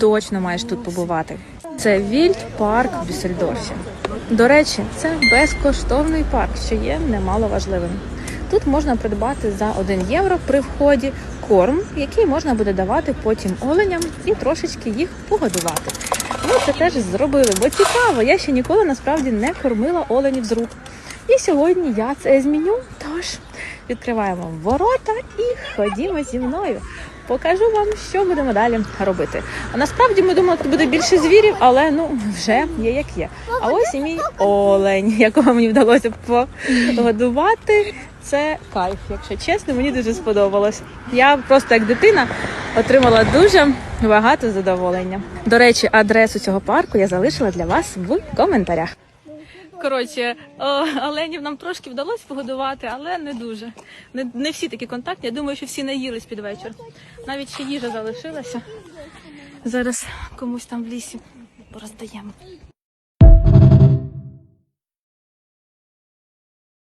точно маєш тут побувати. Це Вільд парк в Дюссельдорфі. До речі, це безкоштовний парк, що є немало важливим. Тут можна придбати за 1 євро при вході корм, який можна буде давати потім оленям і трошечки їх погодувати. Ми це теж зробили, бо цікаво, я ще ніколи насправді не кормила оленів з рук. І сьогодні я це зміню. Тож відкриваємо ворота і ходімо зі мною. Покажу вам, що будемо далі робити. А насправді ми думали, тут буде більше звірів, але ну вже є як є. А ось і мій олень, якого мені вдалося погодувати. Це кайф, якщо чесно, мені дуже сподобалось. Я просто як дитина отримала дуже багато задоволення. До речі, адресу цього парку я залишила для вас в коментарях. Коротше, оленів нам трошки вдалося погодувати, але не дуже. Не, не всі такі контактні. Я думаю, що всі наїлись під вечір. Навіть ще їжа залишилася. Зараз комусь там в лісі пороздаємо.